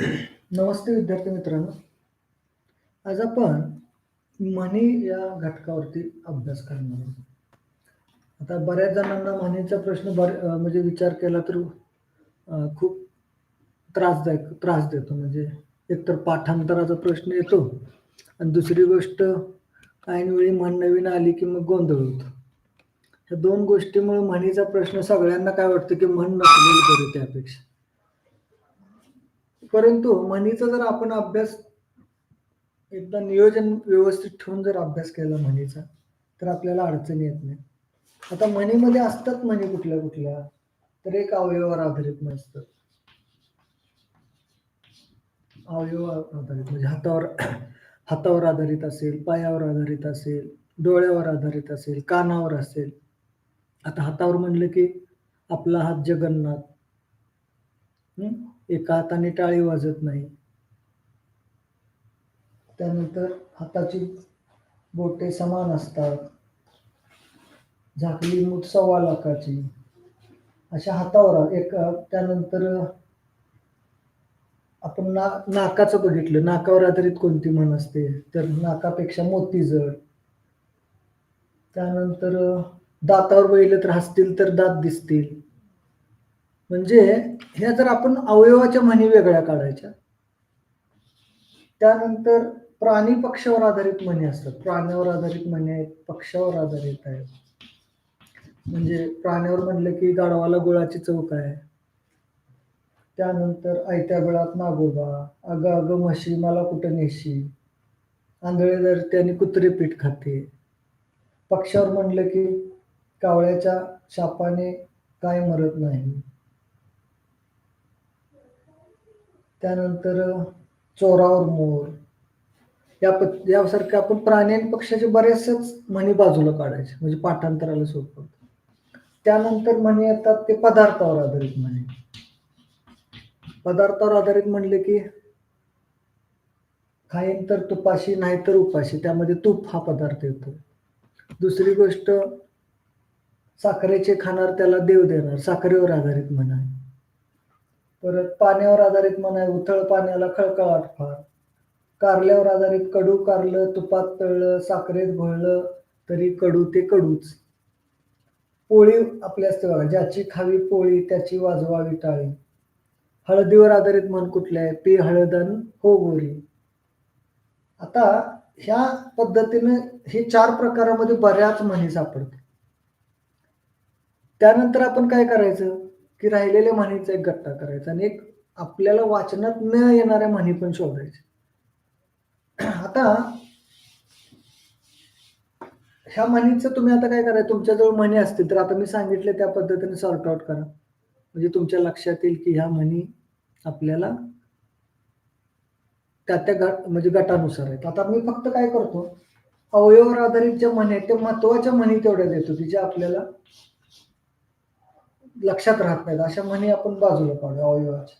नमस्ते विद्यार्थी मित्रांनो. आज आपण म्हणी या घटकावरती अभ्यास करणार आहोत. आता बऱ्याच जणांना म्हणीचा प्रश्न बर म्हणजे विचार केला तर खूप त्रासदायक त्रास देतो. म्हणजे एकतर पाठांतराचा प्रश्न येतो आणि दुसरी गोष्ट ऐनवेळी म्हण नवीन आली की मग गोंधळ होतो. ह्या दोन गोष्टीमुळे म्हणीचा प्रश्न सगळ्यांना काय वाटतं की म्हण नसलेली करू त्यापेक्षा. परंतु म्हणीचा जर आपण अभ्यास एकदा नियोजन व्यवस्थित ठेवून जर अभ्यास केला म्हणीचा तर आपल्याला अडचण येत नाही. आता म्हणीमध्ये असतात म्हणी कुठल्या कुठल्या तर एक अवयवावर आधारित म्हण असतात अवयवावर आधारित म्हणजे हातावर हातावर आधारित असेल पायावर आधारित असेल डोळ्यावर आधारित असेल कानावर असेल. आता हातावर म्हणलं की आपला हात जगन्नाथ. एका हाताने टाळी वाजत नाही. त्यानंतर हाताची बोटे समान असतात. झाकली मूठ सव्वा लाखाची. अशा हातावर एक त्यानंतर आपण ना नाकाचं बघितलं. नाकावर आधारित कोणती म्हण असते? तर नाकापेक्षा मोती जड. त्यानंतर दातावर बघितलं तर हसतील तर दात दिसतील. म्हणजे ह्या जर आपण अवयवाच्या म्हणी वेगळ्या काढायच्या त्यानंतर प्राणी पक्षावर आधारित म्हणी असतात. प्राण्यावर आधारित म्हणी आहेत पक्षावर आधारित आहेत. म्हणजे प्राण्यावर म्हणलं की गाढवाला गुळाची चौक आहे. त्यानंतर आयत्या बिळात नागोबा अगं अगं म्हशी मला कुठं नेशी? आंधळे जर त्याने कुत्रे पीठ खाते. पक्षावर म्हणलं की कावळ्याच्या शापाने काय मरत नाही. त्यानंतर चोरावर मोर. या प यासारखे आपण प्राणी आणि पक्षाचे बरेचसेच म्हणी बाजूला काढायचे म्हणजे पाठांतराला सोपं. त्यानंतर म्हणी येतात ते पदार्थावर आधारित म्हणे. पदार्थावर आधारित म्हणले की खाईन तर तुपाशी नाही तर उपाशी. त्यामध्ये तूप हा पदार्थ येतो. दुसरी गोष्ट साखरेचे खाणार त्याला देव देणार. साखरेवर आधारित म्हण आहे. परत पाण्यावर आधारित मन आहे उथळ पाण्याला खळखळाट फार. कारल्यावर आधारित कडू कारलं तुपात तळलं साखरेत घोळलं तरी कडू ते कडूच. पोळी आपल्या असते बघा ज्याची खावी पोळी त्याची वाजवावी टाळी. हळदीवर आधारित म्हण कुठले आहे? पी हळदन हो गोरी. आता ह्या पद्धतीने हे चार प्रकारामध्ये बऱ्याच म्हणी सापडते त्यानंतर आपण काय करायचं? की राहिलेल्या म्हणीचा एक गट्टा करायचा आणि एक आपल्याला वाचनात न येणाऱ्या म्हणी पण शोधायच्या आता ह्या म्हणीचं तुम्ही आता काय करा तुमच्याजवळ म्हणी असतील तर आता मी सांगितले त्या पद्धतीने सॉर्ट आउट करा. म्हणजे तुमच्या लक्षात येईल की ह्या म्हणी आपल्याला त्या त्या गट म्हणजे गटानुसार आहेत. आता मी फक्त काय करतो? अवयवावर आधारित ज्या म्हणी आहेत त्या महत्त्वाच्या म्हणी तेवढ्या देतो की ज्या आपल्याला लक्षात राहत नाहीत. अशा म्हणी आपण बाजूला काढू अवयवाच्या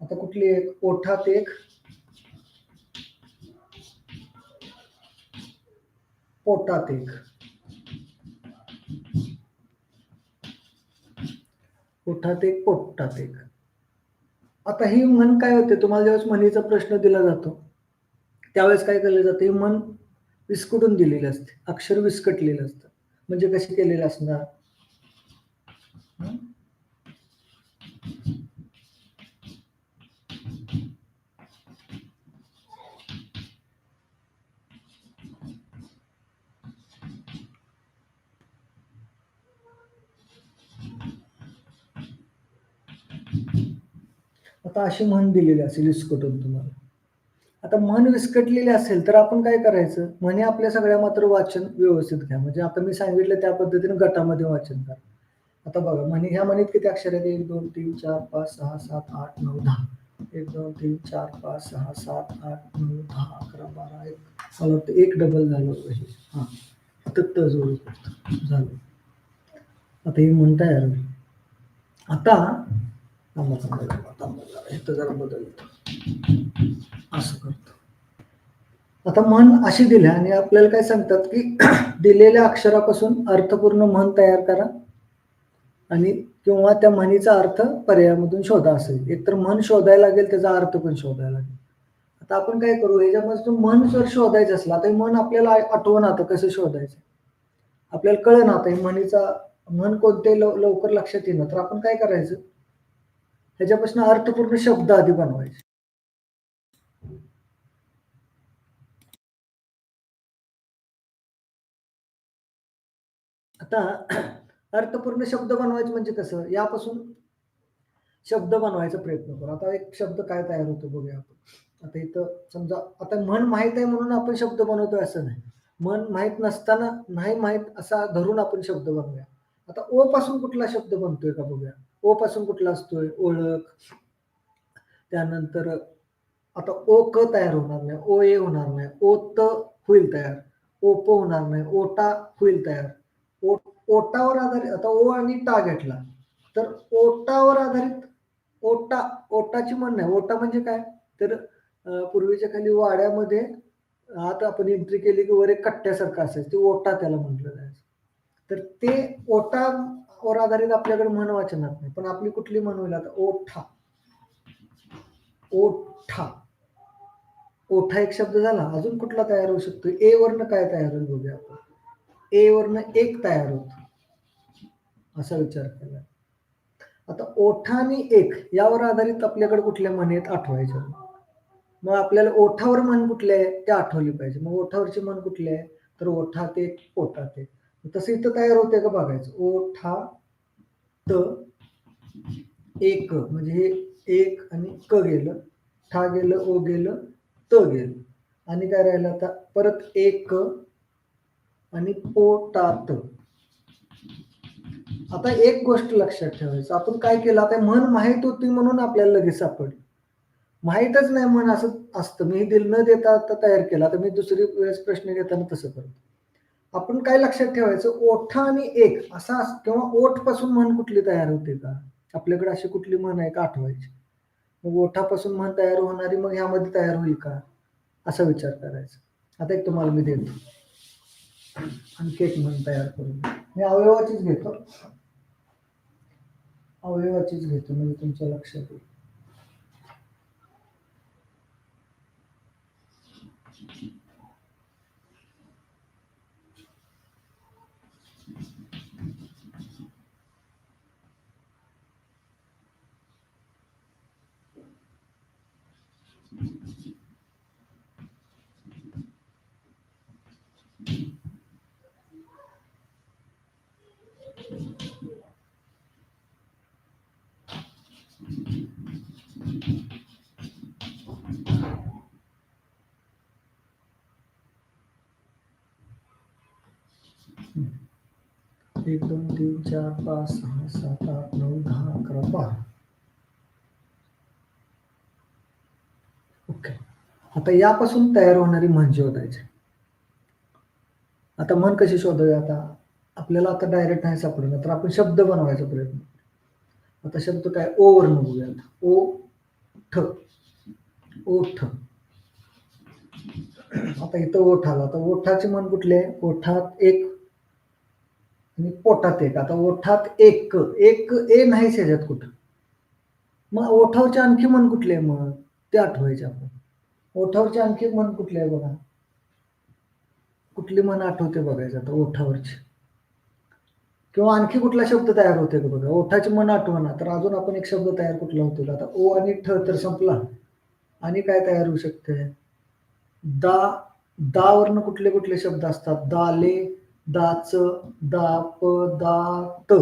आता कुठली एक? ओठात एक. पोटात एक. पोटात एक पोटात एक. आता ही मन काय होते? तुम्हाला ज्यावेळेस म्हणीचा प्रश्न दिला जातो त्यावेळेस काय केलं जातं? ही मन विस्कटून दिलेली असते. अक्षर विस्कटलेलं असतं. म्हणजे कशी केलेलं असणार? आता अशी म्हण दिलेली असेल विस्कटून तुम्हाला. आता मन विस्कटलेले असेल तर आपण काय करायचं? म्हणे आपल्या सगळ्या मात्र वाचन व्यवस्थित घ्या. म्हणजे आता मी सांगितलं त्या पद्धतीने गटामध्ये वाचन करा. आता बघा म्हणे ह्या म्हणीत किती अक्षर आहेत? एक दोन तीन चार पाच सहा सात आठ नऊ दहा. एक दोन तीन चार पाच सहा सात आठ नऊ दहा अकरा बारा एक. मला वाटतं एक डबल झालं पाहिजे. हां. तत्त जोड झालं. आता हे म्हण तयार आता थांबा जरा बदलतो. असं करतो. आता मन अशी दिल्या आणि आपल्याला काय सांगतात की दिलेल्या अक्षरापासून अर्थपूर्ण मन तयार करा. आणि किंवा त्या म्हणीचा अर्थ पर्यायामधून शोधा असेल. एकतर मन शोधायला लागेल त्याचा अर्थ पण शोधायला लागेल. आता आपण काय करू याच्यामध्ये मन जर शोधायचं असलं आता मन आपल्याला आठवण आता कसं शोधायचं? आपल्याला कळलं आता हे म्हणीचा मन कोणते लव लवकर लक्षात येणं तर आपण काय करायचं? ह्याच्यापासून अर्थपूर्ण शब्द आधी बनवायचे. आता अर्थपूर्ण शब्द बनवायचे म्हणजे कसं? यापासून शब्द बनवायचा प्रयत्न करू. आता एक शब्द काय तयार होतो बघूया आपण. आता इथं समजा आता मन माहीत आहे म्हणून आपण शब्द बनवतोय असं नाही. मन माहीत नसताना नाही माहीत असा धरून आपण शब्द बनवूया. आता ओ पासून कुठला शब्द बनतोय का बघूया? ओ पासून कुठला असतोय? ओळख. त्यानंतर आता ओ क तयार होणार नाही. ओ ए होणार नाही. ओ त होईल तयार. ओप होणार नाही. ओटा होईल तयार. ओ ओटावर आधारित आता ओ आणि टा घेतला. तर ओटावर आधारित ओटा ओटाची म्हणणं आहे. ओटा म्हणजे काय? तर पूर्वीच्या खाली वाड्यामध्ये आता आपण एंट्री केली की वर एक कट्ट्यासारखं असायचं. ते ओटा त्याला म्हटलं जायचं. तर ते ओटावर आधारित आपल्याकडे म्हण वाचनात नाही. पण आपली कुठली म्हण होईल? आता ओठा. ओठा. ओठा एक शब्द झाला. अजून कुठला तयार होऊ शकतो? ए वरनं काय तयार होईल बघूया आपण. ए वरनं एक तयार होतो. असा विचार केला. आता ओठा आणि एक यावर आधारित आपल्याकडे कुठल्या आहेत आठवायच्या? मग आपल्याला ओठावर म्हण कुठले आहे? ते आठवली पाहिजे. मग ओठावरची म्हण कुठली आहे? तर ओठा एक ओठा एक तसं इथं तयार होते का बघायचं? ओठा त एक म्हणजे हे एक आणि क गेलं ठा गेलं ओ गेलं त गेलं. आणि काय राहिलं आता? परत एक आणि पोटात. आता एक गोष्ट लक्षात ठेवायचं. आपण काय केलं? आता मन माहीत होती म्हणून आपल्याला लगेच सापडली. माहीतच नाही मन असं असतं. मी दिल न देता आता तयार केला. तर मी दुसरी वेळेस प्रश्न घेताना तसं करतो. आपण काय लक्षात ठेवायचं? ओठा आणि एक असा अस- किंवा ओठपासून म्हण कुठली तयार होते का? आपल्याकडे अशी कुठली म्हण आहे का आठवायची? मग ओठापासून म्हण तयार होणारी मग ह्यामध्ये तयार होईल का? असा विचार करायचा. आता एक तुम्हाला मी देतो. आणखी एक म्हण तयार करून. मी अवयवाचीच घेतो. अवयवाचीच घेतो म्हणजे तुमच्या लक्षात येईल. एक दोन तीन चार पाच सहा सात आठ नऊ दहा अकरा बारा. ओके. आता यापासून तयार होणारी म्हण शोधायची. आता मन कशी शोधूया आता? आपल्याला आता डायरेक्ट नाही सापडणार तर आपण शब्द बनवायचा प्रयत्न आता शब्द काय? ओ वर्ण बघूया ओ ठ. ओठ आता इथं ओठ आला. आता ओठाची मन कुठले? आहे ओठात एक आणि पोटात एक. आता ओठात एक. एक ए नाही ह्याच्यात कुठं. मग ओठावचे आणखी मन कुठले? आहे मग ते आठवायचे आपण. ओठावरचे आणखी मन कुठले आहे बघा? कुठली मन आठवते बघायचं आता ओठावरची. किंवा आणखी कुठला शब्द तयार होते का बघा? ओठाची मन आठवना तर अजून आपण एक शब्द तयार कुठला होतो आता ओ आणि ठ तर संपला. आणि काय तयार होऊ शकते दा दावरनं कुठले कुठले शब्द असतात? दाले दाच दाप दात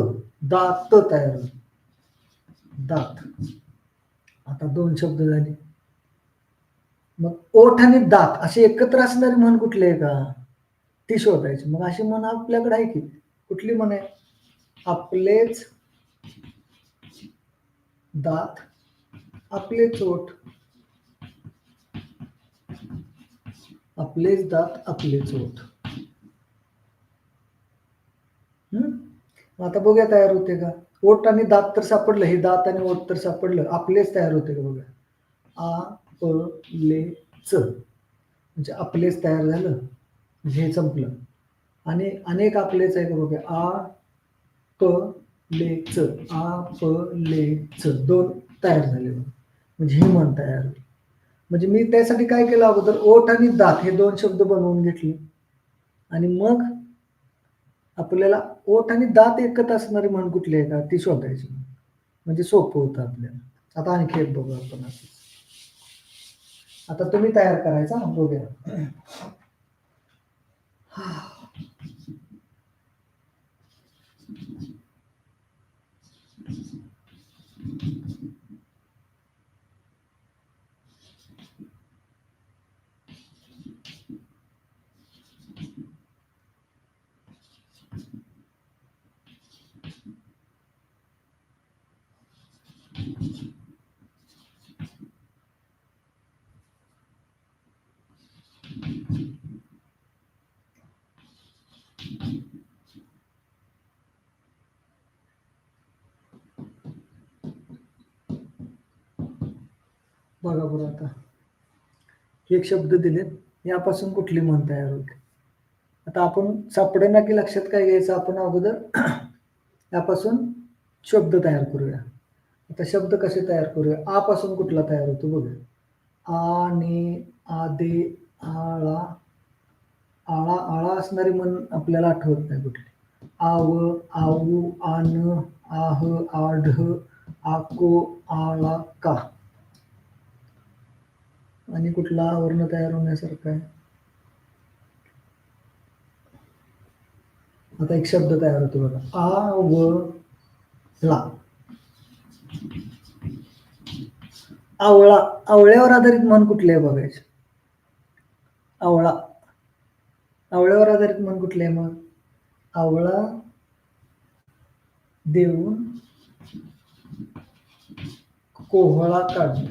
दात तयार दात. आता दोन शब्द झाले. मग ओठ आणि दात असे एकत्र असणारी म्हण कुठली आहे का? ती शोधायची. मग अशी म्हण आपल्याकडे आहे की कुठली म्हण आहे? आपलेच दात आपलेच ओठ आपलेच दात आपलेच ओठ. हम्म? आता बघूया तयार होते का. ओठ आणि दात तर सापडलं हे दात आणि ओठ तर सापडलं. आपलेच तयार होते का बघा आ प ले च. म्हणजे आपलेच तयार झालं. म्हणजे हे संपलं. आणि अनेक आपलेच आहे का बघा आ प ले च. आ प ले च. दोन तयार झाले म्हणजे ही म्हण तयार झाली म्हणजे मी त्यासाठी काय केलं अगोदर ओठ आणि दात हे दोन शब्द बनवून घेतले. आणि मग आपल्याला ओठ आणि दात एकत असणारी म्हण कुठली आहे का? ती शोधायची. म्हणजे सोपं होतं आपल्याला. आता आणखी एक बघू आपण आता तुम्ही तयार करायचा हा, बघूया. बघा बरं आता. हे एक शब्द दिलेत. यापासून कुठली म्हण तयार होते आता आपण सापडेना की लक्षात काय घ्यायचं? आपण अगोदर यापासून शब्द तयार करूया. आता शब्द कसे तयार करूया? आपासून कुठला तयार होतो बघूया आ ने आदे आळा आळा आळा असणारी म्हण आपल्याला आठवत नाही कुठली. आव आऊ आन आह आढ आको आळा का. आणि कुठला वर्ण तयार होण्यासारखा आहे. आता एक शब्द तयार होतो बघा. आ व ला. आवळा. आवळ्यावर आधारित मन कुठले आहे बघायचं? आवळा. आवळ्यावर आधारित मन कुठले आहे मग? आवळा देऊन कोहळा काढून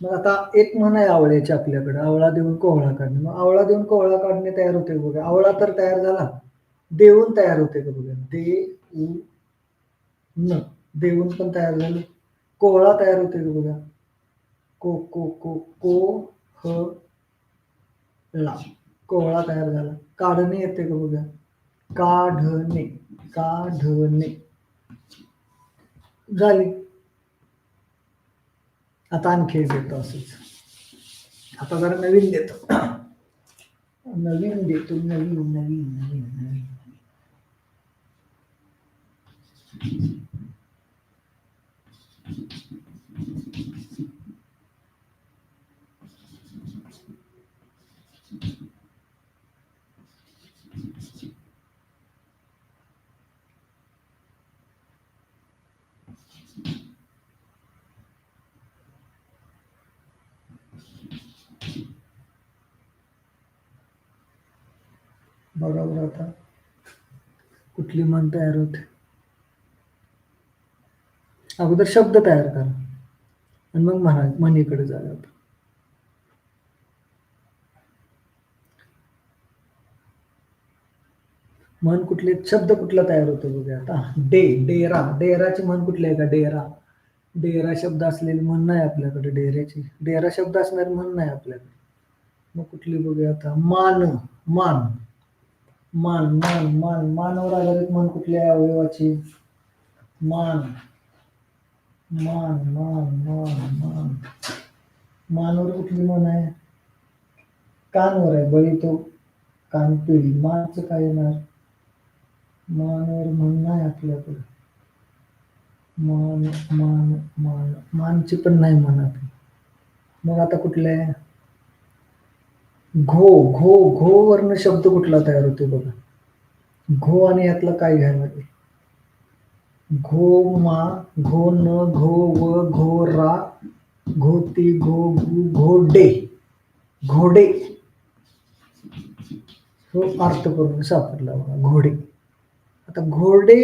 मग आता एक म्हण आहे आवळ्याची आपल्याकडे आवळा देऊन कोहळा काढणे. मग आवळा देऊन कोहळा काढणे तयार होते का बघा? आवळा तर तयार झाला. देऊन तयार होते का बघा? दे उ न. देऊन पण तयार झाले. कोहळा तयार होते का बघा? को को को को ह ला. कोहळा तयार झाला. काढणे येते का बघा? काढणे काढणे. झाली. आता आणखी देतो असंच. आता जरा नवीन देतो. नवीन देतो नवीन नवीन नवीन नवीन. बरोबर आता कुठली म्हण तयार होते? अगोदर शब्द तयार करा. आणि मग म्हणा मनीकडे जाऊया आपण. कुठले? शब्द कुठला तयार होतो बघूया आता. डे डेरा. डेराची मन कुठली आहे का? डेरा. डेरा शब्द असलेली म्हण नाही आपल्याकडे डेऱ्याची. डेरा शब्द असणारी म्हण नाही आपल्याकडे. मग कुठली बघूया आता? मान. मान. मान मान मान मानवर आधारित मान कुठली आहे अवयवाची? मान. मान मान मान मान. मानवर कुठली मन आहे? कानवर आहे बळी तो. कान पिळी मानचं काय येणार? मानवर म्हण नाही आपल्याकडे. मान मान मान. मानची पण नाही म्हण आपली मग आता कुठलं आहे? घो घो घो वर्ण शब्द कुठला तयार होतो बघा. घो आणि यातलं काय घ्यायला लागेल? घो मा घो न घो व घो रा घोती घो गु घोडे घोडे तो अर्थ करून सापडला बघा घोडे आता घोडे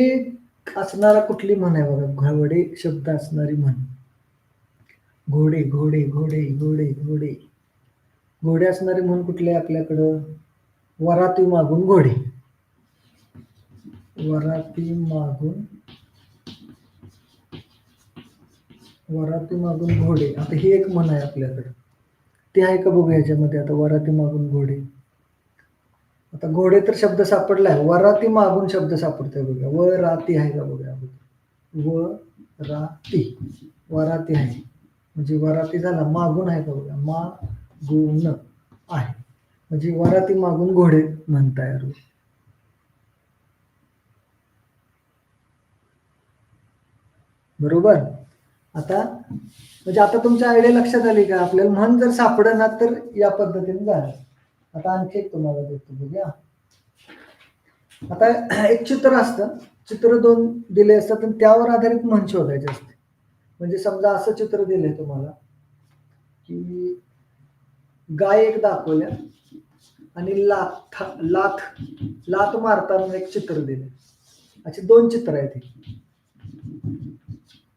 असणारा कुठली म्हण आहे बघा? घोडे शब्द असणारी म्हण. घोडे घोडे घोडे घोडे घोडे घोडे असणारे म्हण कुठले आपल्याकडं? वराती मागून घोडे. वराती मागून वराती मागून घोडे. आता ही एक म्हण आहे आपल्याकडे. ते आहे का बघू याच्यामध्ये? आता वराती मागून घोडे. आता घोडे तर शब्द सापडलाय वराती मागून शब्द सापडतोय बघा. व राती आहे का बघा? व राती वराती आहे. म्हणजे वराती झाला. मागून आहे का बघा? मा गुण आहे. म्हणजे वराती मागून घोडे म्हणताय रोज. बरोबर? आता म्हणजे आता तुमच्या आयडिया लक्षात आली का? आपल्याला म्हण जर सापडना तर या पद्धतीने झालं. आता आणखी एक तुम्हाला देतो बघूया. आता एक चित्र असतं. चित्र दोन दिले असतात आणि त्यावर आधारित म्हण शोधायचे असते. म्हणजे समजा असं चित्र दिलंय तुम्हाला की गाय एक दाखवल्या आणि लाथ लाथ लाथ मारताना एक चित्र दिले. असे दोन चित्र आहेत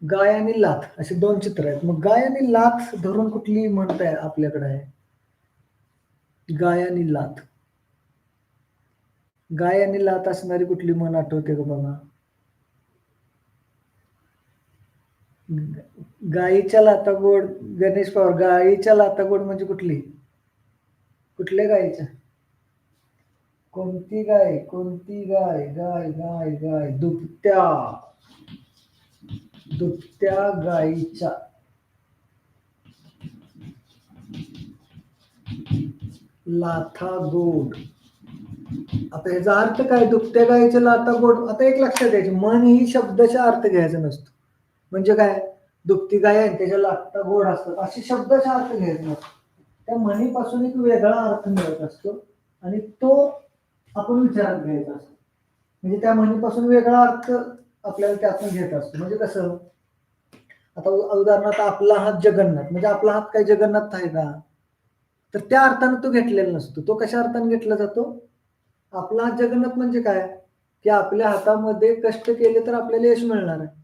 गाय आणि लाथ असे दोन चित्र आहेत. मग गाय आणि लाथ धरून कुठली म्हणताय आपल्याकडे आहे? गाय आणि लाथ. गाय आणि लाथ असणारी कुठली म्हण आठवते का बघा गायीच्या गाईच्या लाता गोड गणेश पवार गाईच्या लाता गोड म्हणजे कुठली? कुठल्या गायीच्या कोणती गाय? कोणती गाय? गाय गाय गाय. दुभत्या दुभत्या गायीच्या. लाथा गोड आता याचा अर्थ काय? दुपत्या गायीच्या लाथा गोड आता एक लक्षात घ्यायचे मन ही शब्दाचा अर्थ घ्यायचा नसतो. म्हणजे काय? दुभती गाय आणि त्याच्या लाथा गोड असतात. असे शब्दाचा अर्थ घ्यायचा नसतो. त्या म्हणीपासून एक वेगळा अर्थ मिळत असतो आणि तो आपण विचारात घ्यायचा असतो. म्हणजे त्या म्हणीपासून वेगळा अर्थ आपल्याला त्यातून घेत असतो. म्हणजे कसं? आता उदाहरणार्थ आपला हात जगन्नाथ. म्हणजे आपला हात काय जगन्नाथ आहे का? तर त्या अर्थाने तो घेतलेला नसतो. तो कशा अर्थाने घेतला जातो? आपला हात जगन्नाथ म्हणजे काय? की आपल्या हातामध्ये कष्ट केले तर आपल्याला यश मिळणार आहे.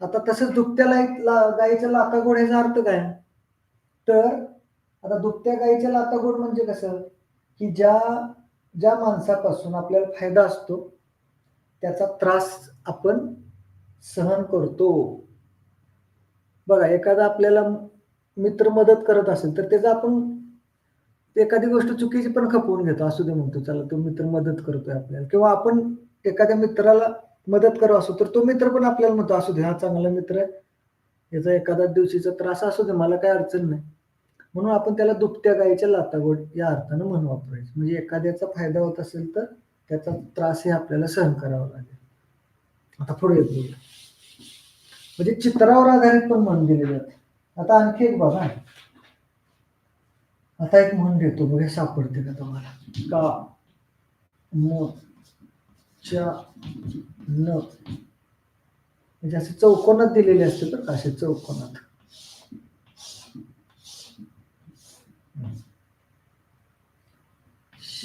आता तसंच दुखत्या लाई- ला गाईच्या लाका घोड्याचा अर्थ काय? तर आता दुभत्या गाईच्या लाता गोड म्हणजे कसं? की ज्या ज्या माणसापासून आपल्याला फायदा असतो त्याचा त्रास आपण सहन करतो. बघा एखादा आपल्याला मित्र मदत करत असेल तर त्याचा आपण एखादी गोष्ट चुकीची पण खपवून घेतो. असू दे म्हणतो चला तो मित्र मदत करतोय आपल्याला. किंवा आपण एखाद्या मित्राला मदत करू असो तर तो मित्र पण आपल्याला म्हणतो असू दे हा चांगला मित्र आहे. याचा एखादा दिवशीचा त्रास असू दे मला काय अडचण नाही. म्हणून आपण त्याला दुभत्या गायीच्या लातागोड या अर्थानं म्हण वापरायचं. म्हणजे एखाद्याचा फायदा होत असेल तर त्याचा त्रास हे आपल्याला सहन करावा लागेल. आता पुढे येतो म्हणजे चित्रावर आधारित पण म्हण दिले जाते. आता आणखी एक बघा. आता एक म्हण देतो बघा सापडते का तुम्हाला? का? म च्या न. म्हणजे असे चौकोनात दिलेले असते तर असे चौकोनात.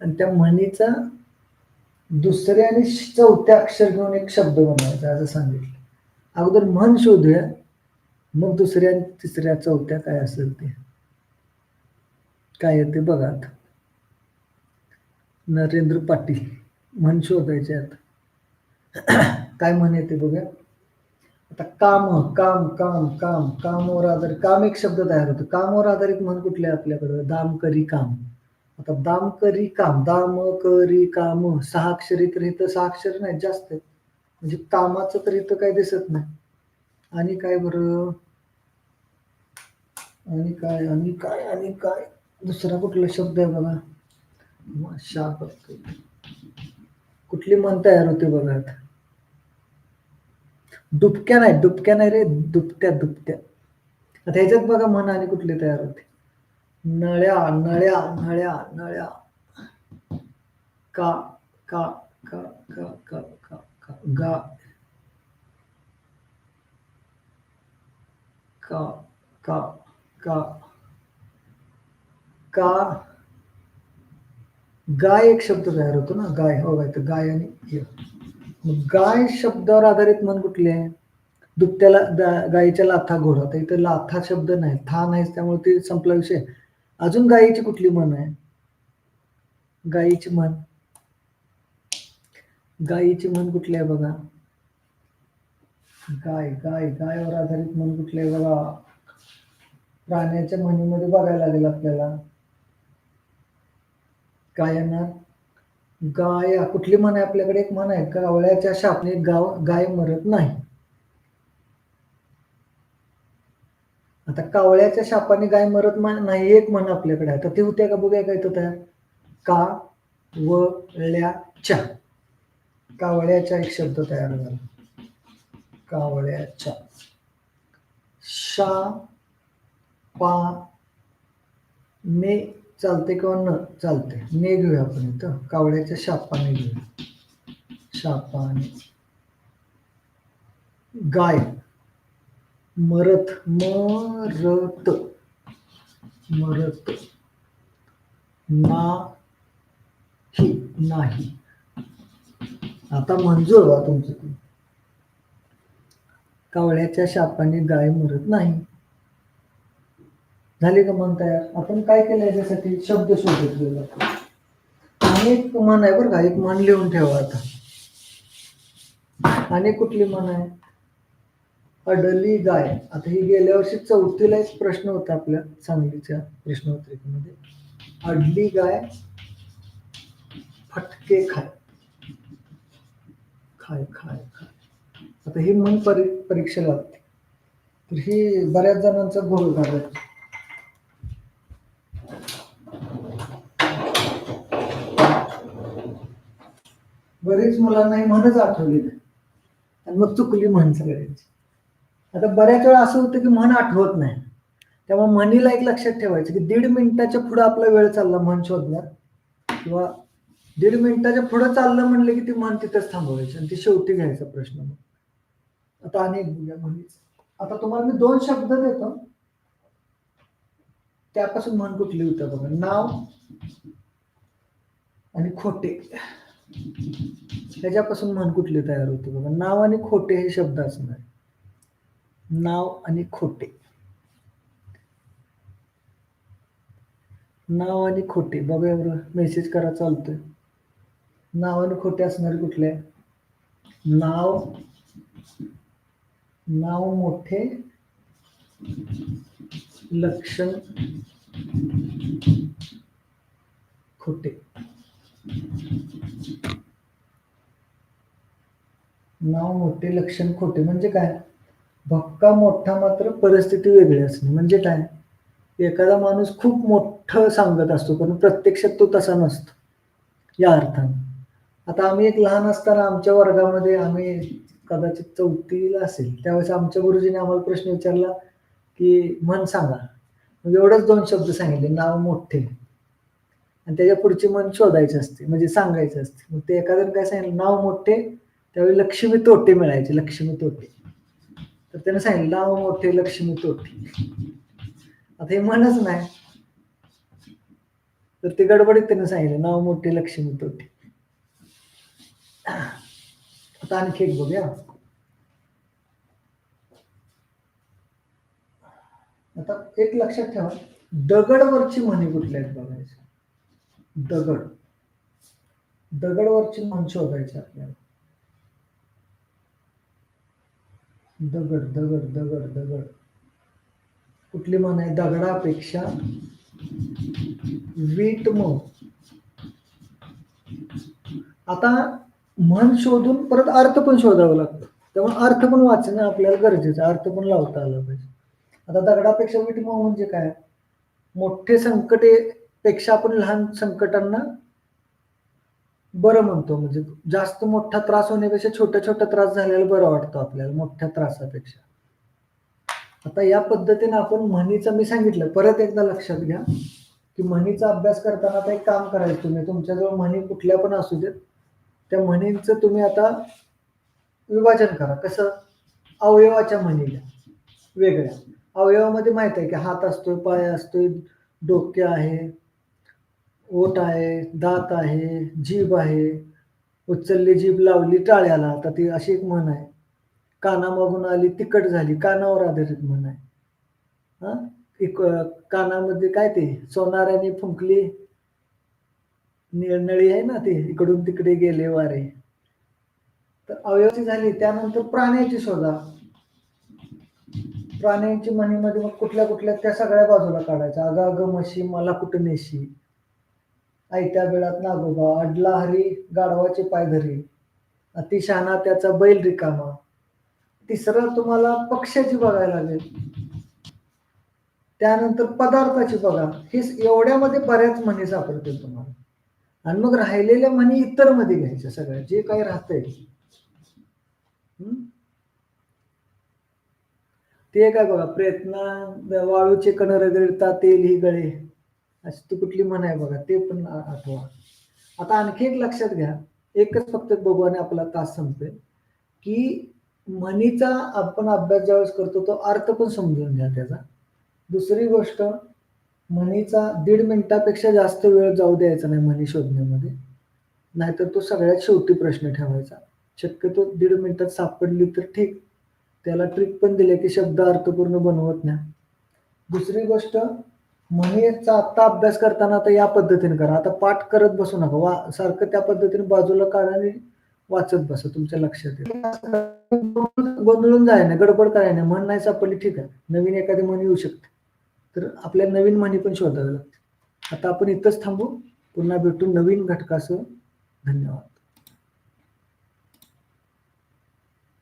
आणि त्या म्हणीचा दुसऱ्या आणि चौथ्या अक्षर घेऊन एक शब्द बनवायचा असं सांगितलं. अगोदर म्हण शोधूया मग दुसऱ्या तिसऱ्या चौथ्या काय असेल ते. काय येते बघा नरेंद्र पाटील म्हण शोधायचे आता. काय म्हण येते बघा. आता काम काम काम काम कामावर आधारित काम एक शब्द तयार होतो. कामावर आधारित म्हण कुठले आहे आपल्याकडं? दाम करी काम. आता दाम करी काम दाम करी काम सहा अक्षरी तर इथं सहा अक्षर नाही जास्त म्हणजे कामाचं तर इथं काही दिसत नाही. आणि काय बरं? आणि काय आणि काय आणि काय? दुसरा कुठला शब्द आहे बघा? माशा कुठली मन तयार होते बघा आता? डुबक्या नाही डुबक्या नाही रे दुपत्या दुपत्या आता ह्याच्यात बघा मन आणि कुठली तयार होते. नळ्या नळ्या नळ्या नळ्या. का का का का का का का गा. का का का. का. गाय एक शब्द तयार होतो ना गाय. हो गाय. तर गाय आणि मग गाय शब्दावर आधारित मन कुठले आहे? दुभत्याला गायीच्या लाथा घोडा. तर इथं लाथा शब्द नाही था नाही त्यामुळे ते संपला विषय. अजून गायीची कुठली म्हण आहे? गायीची म्हण. गायीची म्हण कुठली आहे बघा? गाय गाय गायवर आधारित म्हण कुठले आहे बघा? प्राण्याच्या म्हणीमध्ये बघायला लागेल आपल्याला. काय गाय कुठली म्हण आहे? आपल्याकडे एक म्हण आहे. कावळ्याच्या शापने गाव गाय मरत नाही. आता कावळ्याच्या शापाने गाय मरत नाही एक म्हण आपल्याकडे आहे. तर ते होत्या का बघूया काय तर तयार का व च्या. कावळ्याचा एक शब्द तयार झाला. कावळ्याच्या. शा पा ने चालते किंवा न चालते? ने घेऊया आपण इथं. कावळ्याच्या शापाने घेऊया. शापाने. गाय. मरत मरत मरत. नाही नाही. आता मंजूर व्हा तुमचं ते. कावळ्याच्या शापाने गाय मरत नाही. झाले का मन तयार? आपण काय केलं याच्यासाठी? शब्द शोधत गेलो आणि एक मन आहे बरं का एक मन लिहून ठेवा आता. आणि कुठली मन आहे? अडली गाय. आता ही गेल्या वर्षी चौथीला एक प्रश्न होता आपल्या सांगलीच्या प्रश्नपत्रिकेमध्ये. अडली गाय फटके खाय. खाय खाय खाय. आता ही मन परी परीक्षेला लागते. तर ही बऱ्याच जणांचा घोळ घालायचा बरीच मुलांना ही म्हणच आठवली नाही. आणि मग चुकली म्हण सगळ्यांची. आता बऱ्याच वेळा असं होतं की म्हण आठवत नाही. त्यामुळे म्हणीला एक लक्षात ठेवायचं की दीड मिनिटाच्या पुढे आपला वेळ चालला म्हण शोधण्यात. किंवा दीड मिनिटाच्या पुढे चाललं म्हणलं की ती म्हण तिथंच थांबवायची आणि ती शेवटी घ्यायचा प्रश्न मग. आता अनेक बघूया म्हणीच आता तुम्हाला मी दोन शब्द देतो. त्यापासून म्हण कुठली होतं बघा. नाव आणि खोटे. त्याच्यापासून म्हण कुठली तयार होते बघा. नाव आणि खोटे हे शब्द असणार. नाव आणि खोटे. नाव आणि खोटे. बघूया बरं मेसेज करा चालतोय. नाव आणि खोटे असणारे कुठले? नाव नाव मोठे लक्षण खोटे. नाव मोठे लक्षण खोटे म्हणजे काय? भक्का मोठा मात्र परिस्थिती वेगळी असणे म्हणजे काय? एखादा माणूस खूप मोठं सांगत असतो पण प्रत्यक्षात तो तसा नसतो. या अर्थाने. आता आम्ही एक लहान असताना आमच्या वर्गामध्ये आम्ही कदाचित चौथीला असेल त्यावेळेस आमच्या गुरुजीने आम्हाला प्रश्न विचारला की मन सांगा. म्हणजे एवढंच दोन शब्द सांगितले नाव मोठे. आणि त्याच्या पुढचे मन शोधायची असते म्हणजे सांगायचं असते. मग ते एखाद्याने काय सांगितलं? नाव मोठे त्यावेळी लक्ष्मी तोटे मिळायचे लक्ष्मी तोटे. तर त्याने सांगितलं नाव मोठे लक्ष्मी तोटे आता हे म्हणच नाही. तर ते गडबडीत त्याने सांगितलं नाव मोठे लक्ष्मी तोटे आता आणखी एक बघूया. आता एक लक्षात ठेवा दगडवरची म्हणी कुठल्या आहेत बघायची दगड. दगडवरची म्हण शोधायची आपल्याला. दगड दगड दगड दगड. कुठली म्हण आहे? दगडापेक्षा वीट मऊ. आता म्हण शोधून परत अर्थ पण शोधावा लागतो. त्यामुळे अर्थ पण वाचणं आपल्याला गरजेचं आहे. अर्थ पण लावता आला पाहिजे. आता दगडापेक्षा वीट मऊ म्हणजे काय? मोठे संकटे पेक्षा आपण लहान संकटांना बरं म्हणतो म्हणजे जास्त मोठा त्रास होण्यापेक्षा छोट्या छोट्या त्रास झालेला बरं वाटतो आपल्याला मोठ्या त्रासापेक्षा. आता या पद्धतीने आपण म्हणीचं मी सांगितलं परत एकदा लक्षात घ्या की म्हणीचा अभ्यास करताना आता एक काम करायचं तुम्ही तुमच्याजवळ म्हणी कुठल्या पण असू देत त्या म्हणींचं तुम्ही आता विभाजन करा. कसं? अवयवाच्या म्हणी घ्या वेगळ्या. अवयवामध्ये माहीत आहे की हात असतोय पाय असतोय डोके आहे ओठ आहे दात आहे जीभ आहे. उचलली जीभ लावली टाळ्याला तर ती अशी एक म्हण आहे. कानामागून आली तिकट झाली कानावर आधारित म्हण आहे. हा? एक कानामध्ये काय ते सोनाराने फुंकली. निळनळी आहे ना ते इकडून तिकडे गेले वारे. तर अवयवाची झाली त्यानंतर प्राण्याची शोधा. प्राण्यांची म्हणीमध्ये मग कुठल्या कुठल्या त्या सगळ्या बाजूला काढायच्या. अगं अग म्हशी मला कुठं नेशी आयत्या बेळात नागोबा अडला हरी गाढवाचे पाय धरी. अतिशहाणा त्याचा बैल रिकामा. तिसरं तुम्हाला पक्ष्याची बघायला लागेल. त्यानंतर पदार्थाची बघा. हे एवढ्यामध्ये बऱ्याच म्हणी सापडतील तुम्हाला. आणि मग राहिलेल्या म्हणी इतरमध्ये घ्यायच्या सगळ्या. जे काही राहतंय. ते काय बघा. प्रयत्न वाळूचे कण रगडता तेल ही गळे. अशी ती कुठली म्हण आहे बघा ते पण आठवा. आता आणखी एक लक्षात घ्या एकच फक्त बघू आणि आपला तास संपेल की म्हणीचा आपण अभ्यास ज्यावेळेस करतो तो अर्थ पण समजून घ्या त्याचा. दुसरी गोष्ट म्हणीचा दीड मिनिटापेक्षा जास्त वेळ जाऊ द्यायचा नाही म्हणी शोधण्यामध्ये नाहीतर तो सगळ्यात शेवटी प्रश्न ठेवायचा. शक्यतो दीड मिनिटात सापडली तर ठीक त्याला ट्रिक पण दिले की शब्द अर्थपूर्ण बनवत नाही. दुसरी गोष्ट म्हणीचा आत्ता अभ्यास करताना आता या पद्धतीने करा. आता पाठ करत बसू नका. वा सारखं त्या पद्धतीने बाजूला काढा आणि वाचत बसा तुमच्या लक्षात येईल. गोंधळून जाय ना गडबड कराय ना म्हण नाही सापडली ठीक आहे. नवीन एखादी म्हण येऊ शकते. तर आपल्या नवीन म्हणी पण शोधाव्या लागते आता आपण इथंच थांबू. पुन्हा भेटू नवीन घटकासह. धन्यवाद.